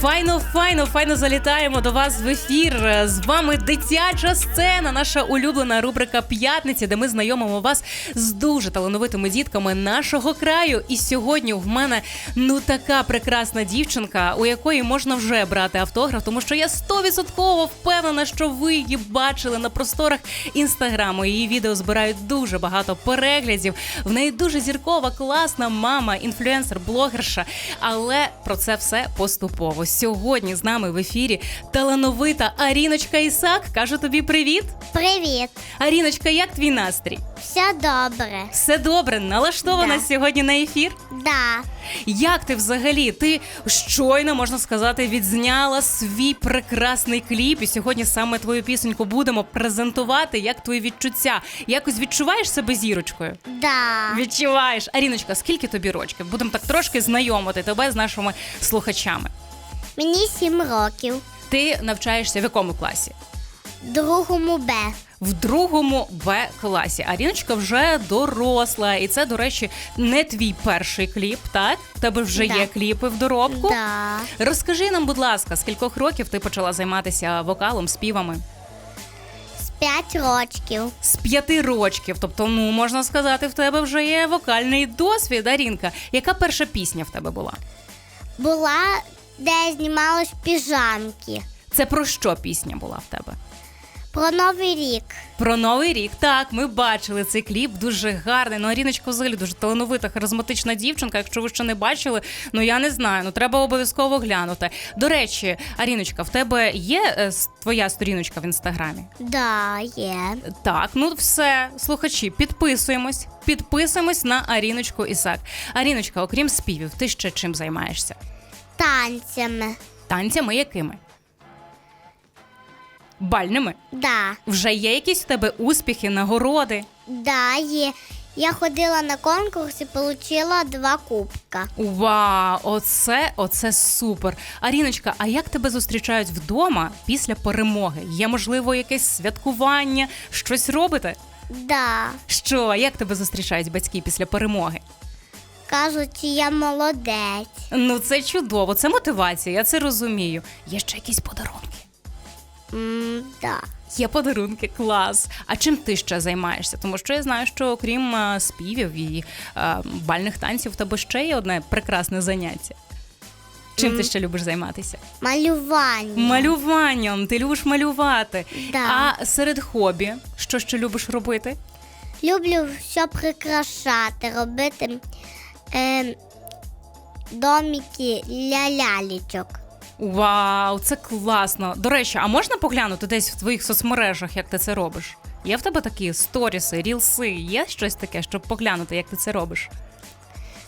Файно, файно, файно залітаємо до вас в ефір. З вами дитяча сцена, наша улюблена рубрика П'ятниці, де ми знайомимо вас з дуже талановитими дітками нашого краю. І сьогодні в мене ну така прекрасна дівчинка, у якої можна вже брати автограф, тому що я стовідсотково впевнена, що ви її бачили на просторах інстаграму. Її відео збирають дуже багато переглядів. В неї дуже зіркова, класна мама, інфлюенсер, блогерша. Але про це все поступово. Сьогодні з нами в ефірі талановита Аріночка Ісак. Кажу тобі привіт. Привіт, Аріночка, як твій настрій? все добре. Все добре, налаштована Да. сьогодні на ефір. Да. Як ти взагалі? Ти щойно можна сказати, відзняла свій прекрасний кліп, і сьогодні саме твою пісеньку будемо презентувати. Як твої відчуття? Якось відчуваєш себе зірочкою? Да. Відчуваєш, Аріночка, скільки тобі рочків? Будемо так трошки знайомити тебе з нашими слухачами. Мені сім років. Ти навчаєшся в якому класі? Другому Б. В другому Б класі. Аріночка вже доросла, і це, до речі, не твій перший кліп, так? В тебе вже Да. є кліпи в доробку. Да. Розкажи нам, будь ласка, з кількох років ти почала займатися вокалом, співами? З п'ять рочків. З п'яти рочків. Тобто, ну можна сказати, в тебе вже є вокальний досвід, Арінка. Яка перша пісня в тебе була? Була, де я знімалась піжамки. Це про що пісня була в тебе? Про Новий рік. Про новий рік. Так, ми бачили цей кліп, дуже гарний. Ну, Аріночка взагалі дуже талановита, харизматична дівчинка. Якщо ви ще не бачили, ну я не знаю. Ну треба обов'язково глянути. До речі, Аріночка, в тебе є е, с- твоя сторіночка в інстаграмі? Да, є. Так, ну все, слухачі, підписуємось. Підписуємось на Аріночку Ісак. Аріночка, окрім співів, ти ще чим займаєшся? Танцями. Танцями якими? Бальними? Да. Вже є якісь в тебе успіхи, нагороди? Да, є. Я ходила на конкурс і отримала два кубка. Вау, оце, оце супер. Аріночка, а як тебе зустрічають вдома після перемоги? Є можливо якесь святкування, щось робите? Да. Що, як тебе зустрічають батьки після перемоги? Кажуть, я молодець. Ну це чудово, це мотивація, я це розумію. Є ще якісь подарунки. м да. Є подарунки, клас. А чим ти ще займаєшся? Тому що я знаю, що окрім е, співів і е, бальних танців, в тебе ще є одне прекрасне заняття. Чим ти ще любиш займатися? Малювання. Малюванням. Ти любиш малювати. Да. А серед хобі, що ще любиш робити? Люблю все прикрашати, робити е, доміки для лялічок. Вау, це класно. До речі, а можна поглянути десь в твоїх соцмережах, як ти це робиш? Є в тебе такі сторіси, рілси, є щось таке, щоб поглянути, як ти це робиш?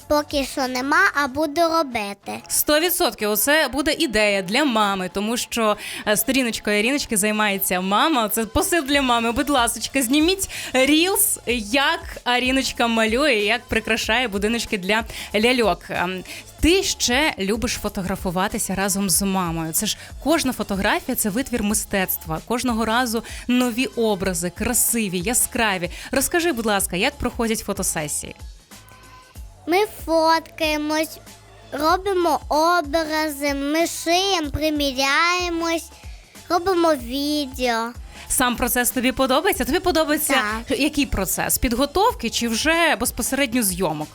Поки що нема, а буду робити. Сто відсотків це буде ідея для мами, тому що е, сторіночкою Іріночки займається мама. Це посил для мами. Будь ласочка, зніміть рілс, як Аріночка малює, як прикрашає будиночки для ляльок. Ем, Ти ще любиш фотографуватися разом з мамою. Це ж кожна фотографія це витвір мистецтва. Кожного разу нові образи, красиві, яскраві. Розкажи, будь ласка, як проходять фотосесії? Ми фоткаємось, робимо образи, ми шиємо, приміряємось, робимо відео. Сам процес тобі подобається? Тобі подобається який процес? Підготовки чи вже безпосередньо зйомок?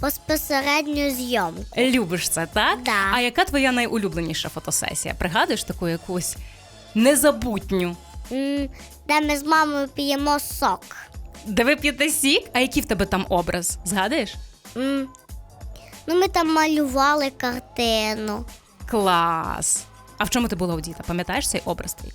Безпосередню зйомку. Любиш це, так? Да. А яка твоя найулюбленіша фотосесія? Пригадуєш таку якусь незабутню? М, Де ми з мамою п'ємо сок. Де ви п'єте сік? А який в тебе там образ? Згадуєш? М, Ну, ми там малювали картину. Клас! А в чому ти була одіта? Пам'ятаєш цей образ твій?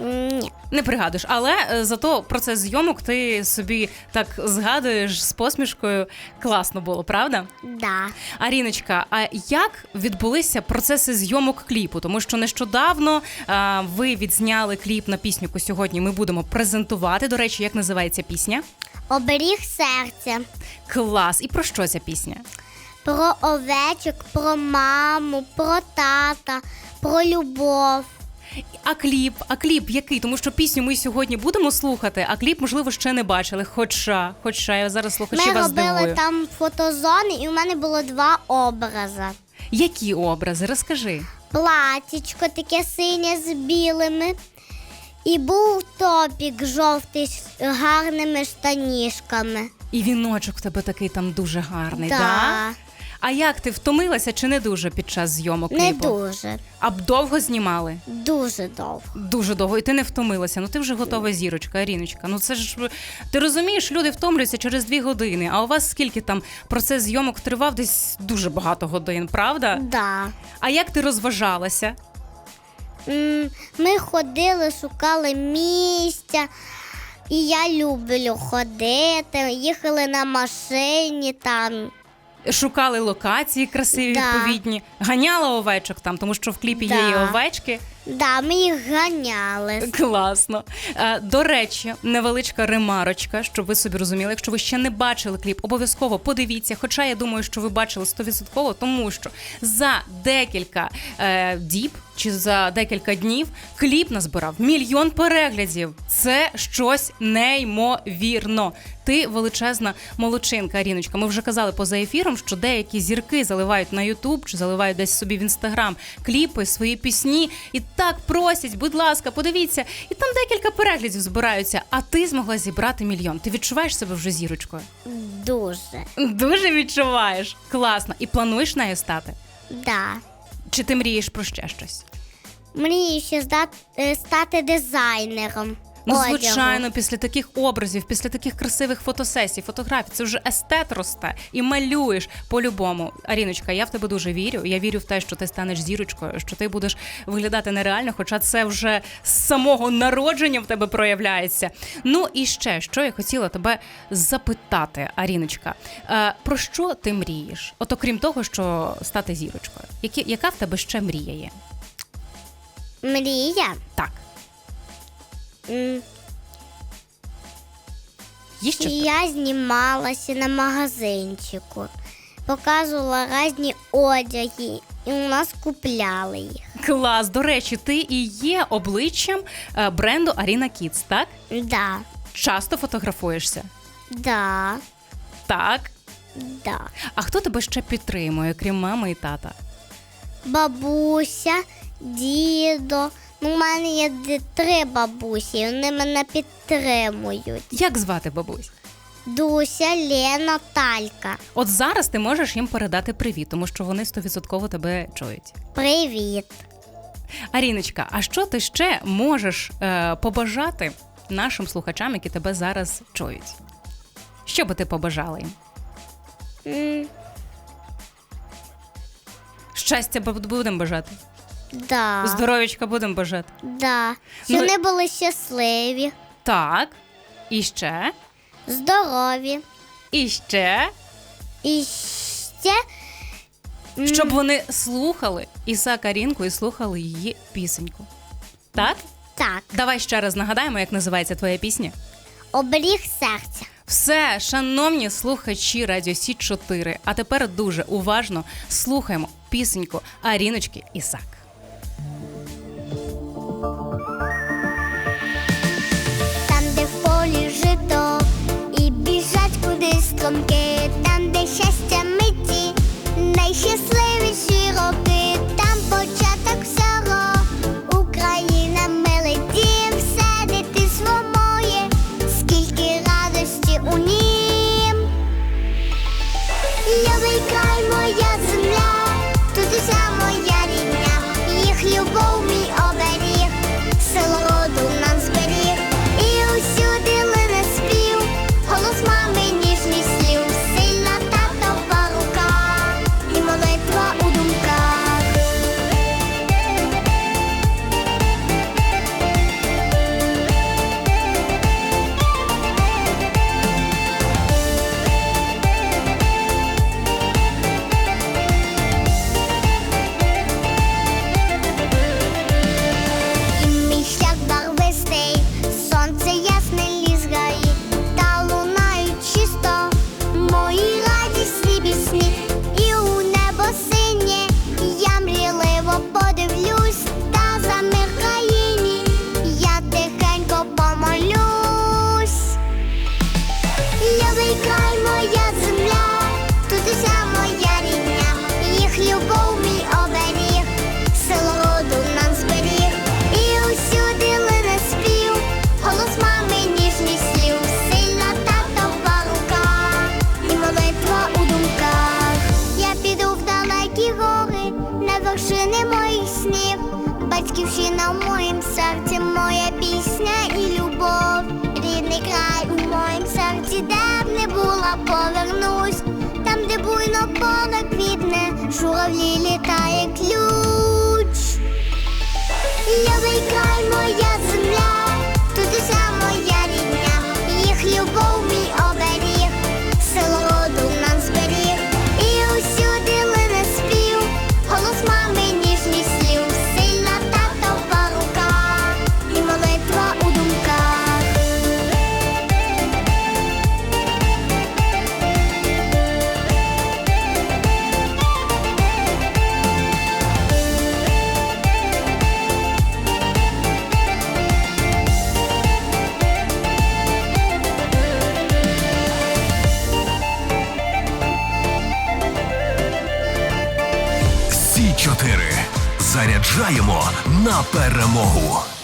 М, Ні. Не пригадуєш, але е, зато процес зйомок ти собі так згадуєш з посмішкою. Класно було, правда? Да. Аріночка, а як відбулися процеси зйомок кліпу? Тому що нещодавно а, ви відзняли кліп на пісню, яку сьогодні ми будемо презентувати. До речі, як називається пісня? Оберіг серця. Клас! І про що ця пісня? Про овечок, про маму, про тата, про любов. А кліп, а кліп який? Тому що пісню ми сьогодні будемо слухати, а кліп, можливо, ще не бачили. Хоча, хоча я зараз слухачі Ми вас робили там фотозони, і у мене було два образи. Які образи? Розкажи. платічко таке синє з білими. І був топік жовтий з гарними штанішками. І віночок в тебе такий там дуже гарний, Да. да? А як ти втомилася чи не дуже під час зйомок Не кліпу? дуже, А б довго знімали? дуже довго. Дуже довго, і ти не втомилася. Ну ти вже готова зірочка, Аріночка. Ну це ж ти розумієш, люди втомлюються через дві години. А у вас скільки там процес зйомок тривав? Десь дуже багато годин, правда? Да. А як ти розважалася? Ми ходили, шукали місця. І я люблю ходити. Їхали на машині там. Шукали локації красиві, Да. відповідні, ганяла овечок там, тому що в кліпі є Да. і овечки. Да, ми їх ганяли. Класно. Е, До речі, невеличка ремарочка, щоб ви собі розуміли, якщо ви ще не бачили кліп, обов'язково подивіться. Хоча я думаю, що ви бачили 100%, тому що за декілька е, діб чи за декілька днів кліп назбирав мільйон переглядів. Це щось неймовірно. Ти величезна молодчинка, Аріночка. Ми вже казали поза ефіром, що деякі зірки заливають на Ютуб чи заливають десь собі в інстаграм кліпи, свої пісні і так просять, будь ласка, подивіться, і там декілька переглядів збираються. А ти змогла зібрати мільйон. Ти відчуваєш себе вже зірочкою? Дуже. Дуже відчуваєш. Класно. І плануєш нею стати? Да. Чи ти мрієш про ще щось? Мрію ще е, стати дизайнером. Ну, одягу. звичайно, після таких образів, після таких красивих фотосесій, фотографій, це вже естет росте і малюєш по-любому. Аріночка, я в тебе дуже вірю. Я вірю в те, що ти станеш зірочкою, що ти будеш виглядати нереально, хоча це вже з самого народження в тебе проявляється. Ну і ще що я хотіла тебе запитати, Аріночка, е, про що ти мрієш? От окрім того, що стати зірочкою, Які, яка в тебе ще мрія є? Мрія. Так, М, є ще І я знімалася на магазинчику, показувала різні одяги, і у нас купляли їх. Клас, до речі, ти і є обличчям е, бренду Arena Kids, так? Да, Часто фотографуєшся? да, Так. да. А хто тебе ще підтримує, крім мами і тата? Бабуся, дідо. У мене є три бабусі, вони мене підтримують. Як звати бабусь? Дуся, Лена, Талька. От зараз ти можеш їм передати привіт, тому що вони 100% тебе чують. Привіт. Аріночка, а що ти ще можеш е, побажати нашим слухачам, які тебе зараз чують? Що би ти побажала їм? М, Щастя бу- будемо бажати. Да. Здоров'ячка будемо бажати. Да. Щоб Ну, вони були щасливі, Так. І ще. здорові. І ще. І ще м, Щоб вони слухали Іса Карінку і слухали її пісеньку. Так? так, Давай ще раз нагадаємо, як називається твоя пісня. оберіг серця. Все, шановні слухачі Радіо Сі 4. А тепер дуже уважно слухаємо пісеньку Аріночки Ісак. Кудись там, де щастя миті, найщасливіші роки, там початок всього, вершини моїх снів, батьківщина в моїм серці, моя пісня і любов. Рідний край у моїм серці, де б не була, повернусь. Там, де буйно поле квітне, журавлі літає ключ. Любий край, моя земля, на перемогу.